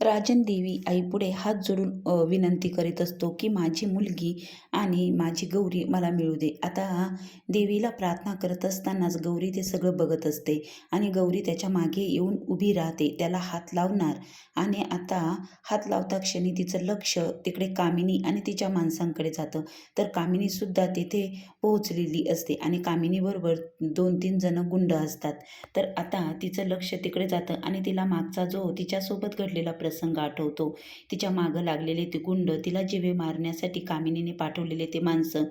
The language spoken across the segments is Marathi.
राजन देवी आईपुढे हात जोडून विनंती करीत असतो की माझी मुलगी आणि माझी गौरी मला मिळू दे. आता देवीला प्रार्थना करत असतानाच गौरी ते सगळं बघत असते आणि गौरी त्याच्यामागे येऊन उभी राहते त्याला हात लावणार आणि आता हात लावता क्षणी तिचं लक्ष तिकडे कामिनी आणि तिच्या माणसांकडे जातं. तर कामिनीसुद्धा तिथे पोहोचलेली असते आणि कामिनीबरोबर दोन तीन जणं गुंड असतात. तर आता तिचं लक्ष तिकडे जातं आणि तिला मागचा जो तिच्यासोबत घडलेला प्रसंग प्रसंग आठवतो. तिच्या मागं लागलेले ते गुंड तिला जिवे मारण्यासाठी कामिनीने पाठवलेले ते माणसं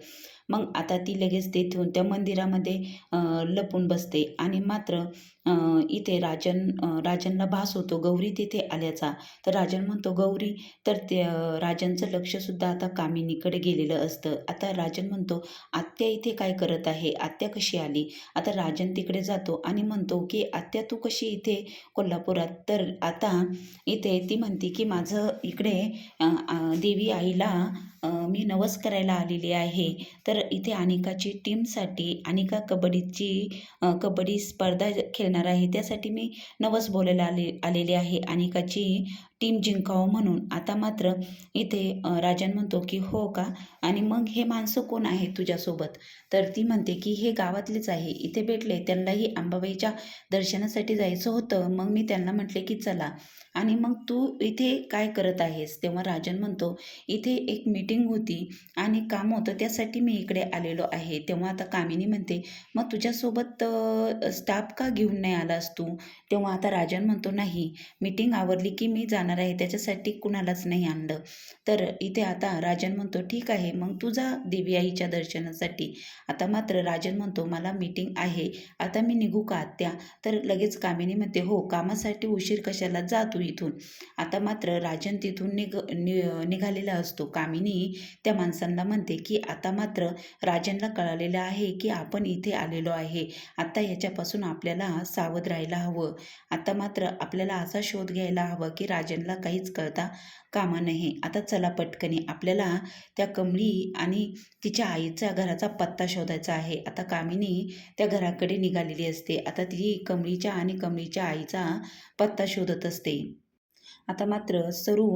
मग आता ती लगेच तेथून त्या मंदिरामध्ये लपून बसते. आणि मात्र इथे राजन राजनला भास होतो. गौरी तिथे आल्याचा. तर राजन म्हणतो गौरी तर ते राजनचं लक्षसुद्धा आता कामिनीकडे गेलेलं असतं. आता राजन म्हणतो आत्या इथे काय करत आहे? आत्या कशी आली? आता राजन तिकडे जातो आणि म्हणतो की आत्या तू कशी इथे कोल्हापुरात? तर आता इथे ती म्हणते की माझं इकडे देवी आईला मी नवस करायला आलेली आहे. तर इथे अनिकाची टीमसाठी अनिका कबड्डीची कबड्डी स्पर्धा खेळणार आहे. त्यासाठी मी नवस बोलायला आले आलेली आहे. अनिकाची टीम जिंकावं म्हणून. आता मात्र इथे राजन म्हणतो की हो का? आणि मग हे माणसं कोण आहे तुझ्यासोबत? तर ती म्हणते की हे गावातलेच आहे. इथे भेटले त्यांनाही अंबाबाईच्या दर्शनासाठी जायचं होतं. मग मी त्यांना म्हटले की चला. आणि मग तू इथे काय करत आहेस? तेव्हा राजन म्हणतो इथे एक मीटिंग होती आणि काम होतं त्यासाठी मी इकडे आलेलो आहे. तेव्हा आता कामिनी म्हणते मग तुझ्यासोबत स्टाफ का घेऊन नाही आलास तू? तेव्हा आता राजन म्हणतो नाही. मीटिंग आवरली की मी जाणार आहे त्याच्यासाठी कुणालाच नाही आणलं. तर इथे आता राजन म्हणतो ठीक आहे मग तू जा देवी आईच्या दर्शनासाठी. आता मात्र राजन म्हणतो मला मीटिंग आहे आता मी निघू का आत्या? तर लगेच कामिनी म्हणते हो कामासाठी उशीर कशाला जा तू इथून? आता मात्र राजन तिथून निघ नि निघालेला असतो. कामिनी त्या माणसांना म्हणते की आता मात्र राजनला कळालेलं आहे की आपण इथे आलेलो आहे. आता याच्यापासून आपल्याला सावध राहायला हवं. आता मात्र आपल्याला असा शोध घ्यायला हवं की राजन राजनला काहीच कळता कामा नये. आता चला पटकनी आपल्याला त्या कमळी आणि तिच्या आईचा घराचा पत्ता शोधायचा आहे. आता कामिनी त्या घराकडे निघालेली असते. आता ती कमळीच्या आणि कमळीच्या आईचा पत्ता शोधत असते. आता मात्र सरू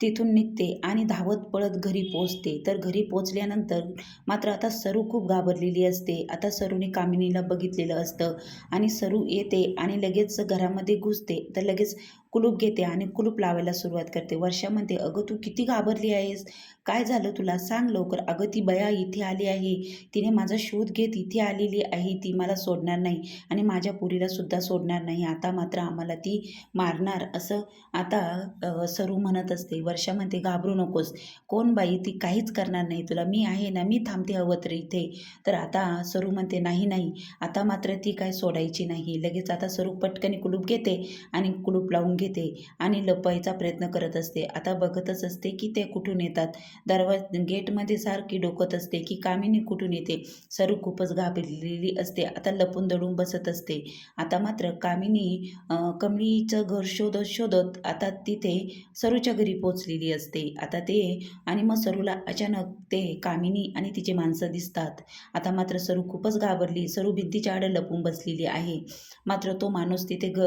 तिथून निघते आणि धावत पळत घरी पोचते तर घरी पोचल्यानंतर मात्र आता सरू खूप घाबरलेली असते. आता सरूने कामिनीला बघितलेलं असतं आणि सरू येते आणि लगेच घरामध्ये घुसते. तर लगेच कुलूप घेते आणि कुलूप लावायला सुरुवात करते. वर्षामध्ये अगं तू किती घाबरली आहेस? काय झालं तुला? सांग लवकर. अगं ती बया इथे आली आहे. तिने माझा शोध घेत इथे आलेली आहे. ती मला सोडणार नाही आणि माझ्या पुरीला सुद्धा सोडणार नाही. आता मात्र आम्हाला ती मारणार. असं आता सरू म्हणत असते. वर्षामध्ये घाबरू नकोस. कोण बाई? ती काहीच करणार नाही तुला. मी आहे ना मी थांबते हवं तर इथे. तर आता सरू म्हणते नाही नाही. आता मात्र ती काय सोडायची नाही. लगेच आता सरू पटकन कुलूप घेते आणि कुलूप लावून घेते आणि लपवायचा प्रयत्न करत असते. आता बघतच असते की ते कुठून येतात. दरवाज गेटमध्ये सारखी डोकत असते की कामिनी कुठून येते? सरू खूपच घाबरलेली असते. आता लपून दडून बसत असते. आता मात्र कामिनी कमळीचं घर शोधत शोधत आता तिथे सरूच्या घरी पोचलेली असते. आता ते आणि मग सरूला अचानक ते कामिनी आणि तिचे माणसं दिसतात. आता मात्र सरू खूपच घाबरली. सरू भिंतीच्या आड लपून बसलेली आहे. मात्र तो माणूस तिथे ग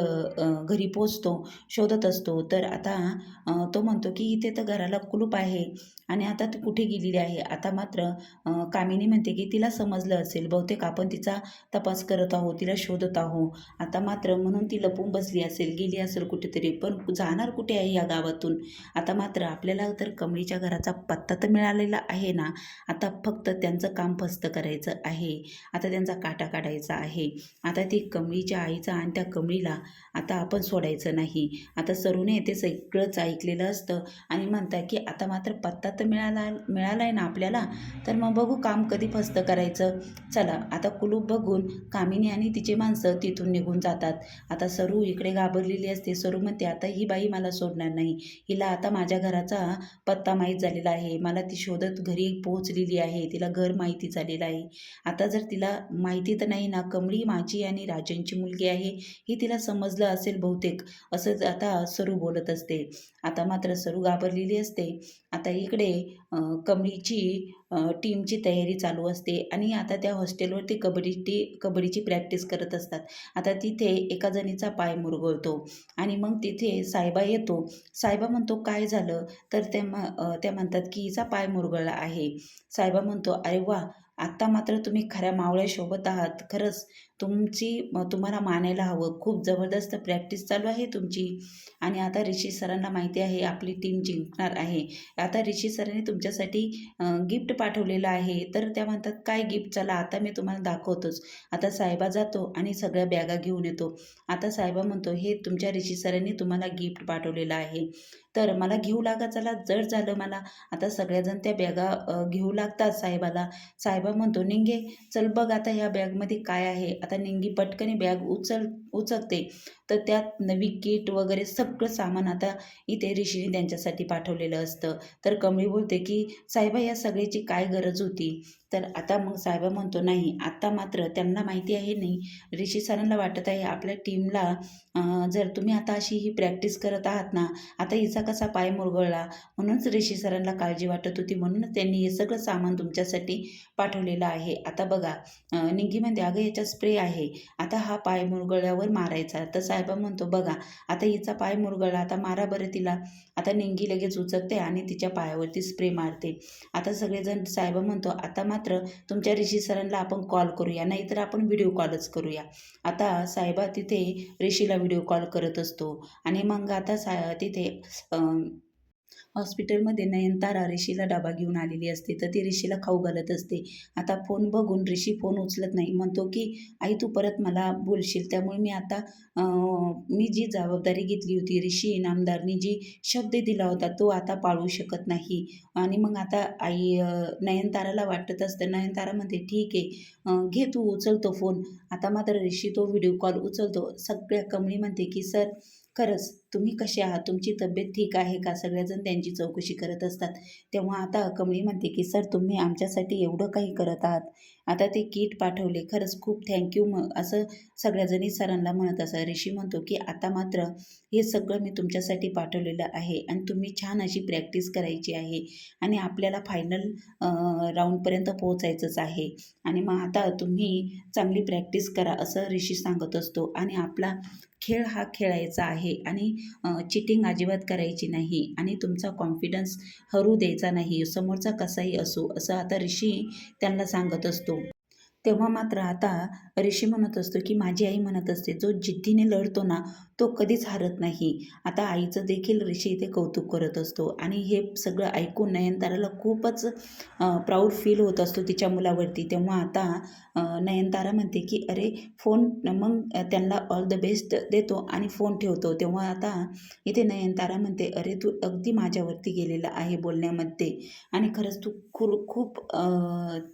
घरी पोचतो शोधत असतो. तर आता तो म्हणतो की इथे तर घराला कुलूप आहे आणि आता ती कुठे गेलेली आहे? आता मात्र कामिनी म्हणते की तिला समजलं असेल. बहुतेक आपण तिचा तपास करत आहोत तिला शोधत आहोत. आता मात्र म्हणून ती लपून बसली असेल गेली असेल कुठेतरी. पण जाणार कुठे आहे या गावातून? आता मात्र आपल्याला तर कमळीच्या घराचा पत्ता तर मिळालेला आहे ना? आता फक्त त्यांचं काम फस्त करायचं आहे. आता त्यांचा काटा काढायचा आहे. आता ती कमळीच्या आईचा आणि त्या कमळीला आता आपण सोडायचं नाही. आता सरूने ते सगळंच ऐकलेलं असतं. आणि म्हणतात की आता मात्र पत्ता तर मिळाला मिळाला आहे ना आपल्याला? तर मग बघू काम कधी फस्त करायचं. चला आता कुलूप बघून कामिनी आणि तिची माणसं तिथून निघून जातात. आता सरू इकडे घाबरलेली असते. सरू म्हणते आता ही बाई मला सोडणार नाही. हिला आता माझ्या घराचा पत्ता माहीत झालेला आहे. मला ती शोधत घरी पोहोचलेली आहे. तिला घर माहिती झालेलं आहे. आता जर तिला माहिती तर नाही ना कमळी माझी आणि राजनची मुलगी आहे. ही तिला समजलं असेल बहुतेक. असं आता सरू बोलत असते. आता मात्र सरू घाबरलेली असते. आता इकडे कबड्डीची टीमची तयारी चालू असते आणि आता त्या हॉस्टेलवरती कबड्डी कबड्डीची प्रॅक्टिस करत असतात. आता तिथे एका जणीचा पाय मुरगळतो आणि मग तिथे साहेबा येतो. साहेबा म्हणतो काय झालं? तर त्या त्या म्हणतात की हिचा पाय मुरगळला आहे. साहेबा म्हणतो अरे वा आत्ता मात्र तुम्ही खऱ्या मावळ्यासोबत आहात. खरंच तुमची तुम्हाला मानायला हवं. खूप जबरदस्त प्रॅक्टिस चालू आहे तुमची. आणि आता ऋषी सरांना माहिती आहे आपली टीम जिंकणार आहे. आता ऋषी सरांनी तुमच्यासाठी गिफ्ट पाठवलेलं आहे. तर त्या म्हणतात काय गिफ्ट चला आता मी तुम्हाला दाखवतोच. आता साहेबा जातो आणि सगळ्या बॅगा घेऊन येतो. आता साहेबा म्हणतो हे तुमच्या ऋषी सरांनी तुम्हाला गिफ्ट पाठवलेलं आहे. तर मला घेऊ लागा? चला जड झालं मला. आता सगळ्याजण त्या बॅगा घेऊ लागतात साहेबाला. साहेब म्हणतो निंगे चल बघ आता ह्या बॅगमध्ये काय आहे. आता निंगी पटकन बॅग उचल. उचकते तर त्यात नवी किट वगैरे सगळं सामान आता इथे ऋषीने त्यांच्यासाठी पाठवलेलं असतं. तर कमळी बोलते की साहेबा या सगळ्याची काय गरज होती? तर आता मग साहेबा म्हणतो नाही आता मात्र त्यांना माहिती आहे नाही. ऋषी सरांना वाटत आहे आपल्या टीमला जर तुम्ही आता अशी ही प्रॅक्टिस करत आहात ना आता हिचा कसा पाय मुरगळला? म्हणूनच ऋषी सरांना काळजी वाटत होती. म्हणूनच त्यांनी हे सगळं सामान तुमच्यासाठी पाठवलेलं आहे. आता बघा अं, निंगी म्हणते अगं याच्यात स्प्रे आहे. आता हा पाय मुरगळल्यावर मारायचा. तर साहेबा म्हणतो बघा आता हिचा पाय मुरगळला आता मारा बरं तिला. आता निंगी लगेच उचकते आणि तिच्या पायावरती स्प्रे मारते. आता सगळेजण साहेबा म्हणतो आता मात्र तुमच्या ऋषी सरांना आपण कॉल करूया नाहीतर आपण व्हिडिओ कॉलच करूया. आता साहेबा तिथे ऋषीला व्हिडिओ कॉल करत असतो. आणि मग आता सा तिथे हॉस्पिटलमध्ये नयनतारा ऋषीला डबा घेऊन आलेली असते. तर ती ऋषीला खाऊ घालत असते. आता फोन बघून ऋषी फोन उचलत नाही. म्हणतो की आई तू परत मला बोलशील. त्यामुळे मी आता मी जी जबाबदारी घेतली होती ऋषी इनामदारनी जी शब्द दिला होता तो आता पाळू शकत नाही. आणि मग आता आई नयनताराला वाटत असतं. नयनतारा म्हणते ठीक आहे. घे तू उचलतो फोन. आता मात्र ऋषी तो व्हिडिओ कॉल उचलतो. सगळ्या कमळी म्हणते की सर खरंच तुम्ही कसे आहात? तुमची तब्येत ठीक आहे का? सगळेजण त्यांची चौकशी करत असतात. तेव्हा आता कमळी म्हणते की सर तुम्ही आमच्यासाठी एवढं काही करत आहात. आता ते किट पाठवले. खरंच खूप थँक्यू मग असं सगळ्याजणी सरांना म्हणत असं ऋषी म्हणतो की आता मात्र हे सगळं मी तुमच्यासाठी पाठवलेलं आहे आणि तुम्ही छान अशी प्रॅक्टिस करायची आहे आणि आपल्याला फायनल राऊंडपर्यंत पोहोचायचंच आहे. आणि मग आता तुम्ही चांगली प्रॅक्टिस करा असं ऋषी सांगत असतो. आणि आपला खेळ हा खेळायचा आहे आणि चिटिंग अजिबात करायची नाही आणि तुमचा कॉन्फिडन्स हरू द्यायचा नाही समोरचा कसाही असो असं आता ऋषी त्यांना सांगत असतो. तेव्हा मात्र आता ऋषी म्हणत असतो की माझी आई म्हणत असते जो जिद्दीने लढतो ना तो कधीच हारत नाही. आता आईचं देखील ऋषी इथे कौतुक करत असतो आणि हे सगळं ऐकून नयनताराला खूपच प्राऊड फील होत असतो तिच्या मुलावरती. तेव्हा आता नयनतारा म्हणते की अरे फोन मग त्यांना ऑल द बेस्ट देतो आणि फोन ठेवतो. तेव्हा आता इथे नयनतारा म्हणते अरे तू अगदी माझ्यावरती गेलेला आहे बोलण्यामध्ये. आणि खरंच तू खूर खूप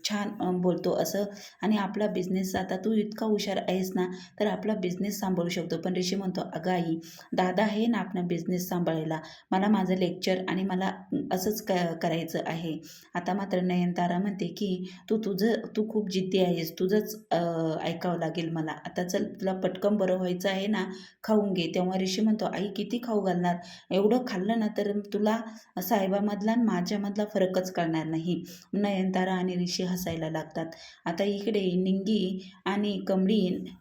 छान बोलतो असं. आणि आपला बिझनेस आता तू इतका हुशार आहेस ना तर आपला बिझनेस सांभाळू शकतो. पण ऋषी म्हणतो अगं आई दादा आहे ना आपण बिझनेस सांभाळायला. मला माझं लेक्चर आणि मला असंच क करायचं आहे. आता मात्र नयनतारा म्हणते की तू तुझं तू खूप जिद्दी आहेस. तुझंच ऐकावं लागेल मला. आता चल तुला पटकन बरं व्हायचं आहे ना खाऊन घे. तेव्हा ऋषी म्हणतो आई किती खाऊ घालणार? एवढं खाल्लं ना तर तुला साहेबामधला आणि माझ्यामधला फरकच कळणार नाही. नयनतारा आणि ऋषी हसायला लागतात. आता इकडे निंगी आणि कमळी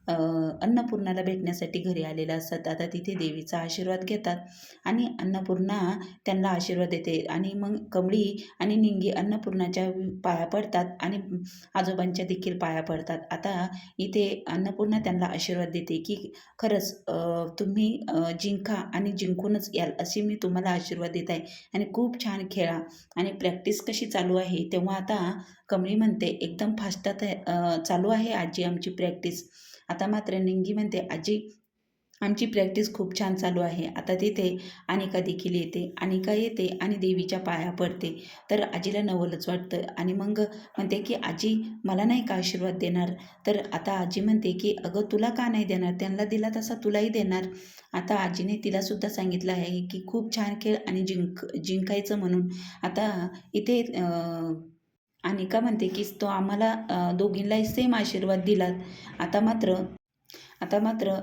अन्नपूर्णाला भेटण्यासाठी घरी आलेला असतात. आता तिथे देवीचा आशीर्वाद घेतात आणि अन्नपूर्णा त्यांना आशीर्वाद देते. आणि मग कमळी आणि निंगी अन्नपूर्णाच्या पाया पडतात आणि आजोबांच्या देखील पाया पडतात. आता इथे अन्नपूर्णा त्यांना आशीर्वाद देते की खरंच तुम्ही जिंका आणि जिंकूनच याल अशी मी तुम्हाला आशीर्वाद देत आहे. आणि खूप छान खेळा आणि प्रॅक्टिस कशी चालू आहे तेव्हा आता कमळी म्हणते एकदम फास्टात चालू आहे आजी आमची प्रॅक्टिस. आता मात्र निंगी म्हणते आजी आमची प्रॅक्टिस खूप छान चालू आहे. आता तिथे अनिका देखील येते. अनिका येते आणि देवीच्या पाया पडते. तर आजीला नवलच वाटतं. आणि मग म्हणते की आजी मला नाही का आशीर्वाद देणार? तर आता आजी म्हणते की अगं तुला का नाही देणार? त्यांना दिला तसा तुलाही देणार. आता आजीने तिलासुद्धा सांगितलं आहे की खूप छान खेळ आणि जिंक जिंकायचं म्हणून. आता इथे अनिका म्हणते की तो आम्हाला दोघींलाही दोघींनाही सेम आशीर्वाद दिलात. आता मात्र आता मात्र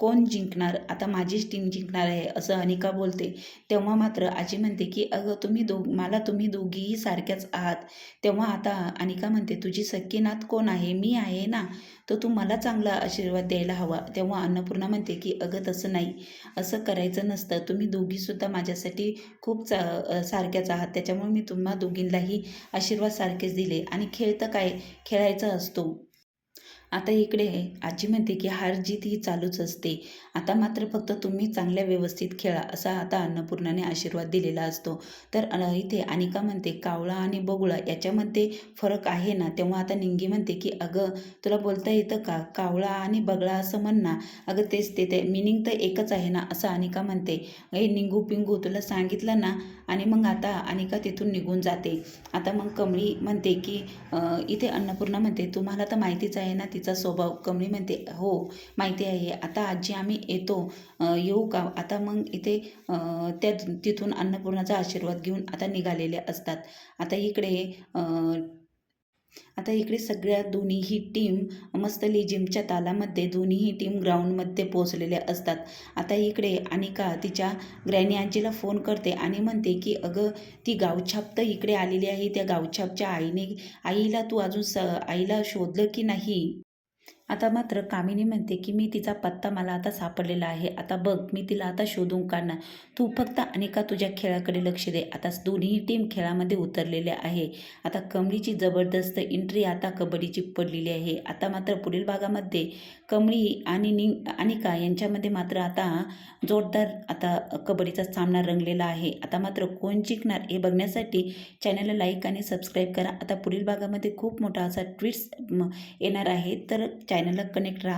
कोण जिंकणार? आता माझीच टीम जिंकणार आहे असं अनिका बोलते. तेव्हा मात्र आजी म्हणते की अगं तुम्ही दो मला तुम्ही दोघीही सारख्याच आहात. तेव्हा आता अनिका म्हणते तुझी सख्खी नात कोण आहे? मी आहे ना? तर तू मला चांगला आशीर्वाद द्यायला हवा. तेव्हा अन्नपूर्णा म्हणते की अगं तसं नाही. असं करायचं नसतं. तुम्ही दोघीसुद्धा माझ्यासाठी खूप चा सारख्याच आहात. त्याच्यामुळे मी तुम्हा दोघींनाही आशीर्वाद सारखेच दिले. आणि खेळ तर काय? खेळायचा असतो. आता इकडे आजी म्हणते की हार जीत ही चालूच असते. आता मात्र फक्त तुम्ही चांगल्या व्यवस्थित खेळा असा आता अन्नपूर्णाने आशीर्वाद दिलेला असतो. तर इथे अनिका म्हणते कावळा आणि बगुळा याच्यामध्ये फरक आहे ना? तेव्हा आता निंगी म्हणते की अगं तुला बोलता येतं का? कावळा आणि बगळा असं म्हण ना. अगं तेच ते ते मिनिंग तर एकच आहे ना असं अनिका म्हणते. हे निंगू पिंगू तुला सांगितलं ना आणि मग आता अनिका तिथून निघून जाते. आता मग कमळी म्हणते की इथे अन्नपूर्णा म्हणते तुम्हाला तर माहितीच आहे ना तिचा स्वभाव. कमळी म्हणते हो माहिती आहे. आता आजी आम्ही येतो. येऊ का? आता मग इथे त्या तिथून अन्नपूर्णाचा आशीर्वाद घेऊन आता निघालेले असतात. आता इकडे आता इकडे सगळ्या दोन्हीही टीम मस्त लेझिमच्या तालामध्ये दोन्हीही टीम ग्राउंडमध्ये पोहोचलेल्या असतात. आता इकडे अनिका तिच्या ग्रॅनी आजीला फोन करते आणि म्हणते की अगं ती गावछाप तर इकडे आलेली आहे त्या गावछापच्या आईने आईला तू अजून स आईला शोधलं की नाही? आता मात्र कामिनी म्हणते की मी तिचा पत्ता मला आता सापडलेला आहे. आता बघ मी तिला आता शोधून काढणार. तू फक्त अनिका तुझ्या खेळाकडे लक्ष दे. आता दोन्ही टीम खेळामध्ये उतरलेल्या आहे. आता कमळीची जबरदस्त एंट्री आता कबड्डीची पडलेली आहे. आता मात्र पुढील भागामध्ये कमळी आणि नि अनिका यांच्यामध्ये मात्र आता जोरदार आता कबड्डीचा सामना रंगलेला आहे. आता मात्र कोण जिंकणार हे बघण्यासाठी चॅनलला लाईक आणि सबस्क्राईब करा. आता पुढील भागामध्ये खूप मोठा असा ट्विट्स येणार आहे. तर ఛానళ్ళకు కనెక్ట్ రా.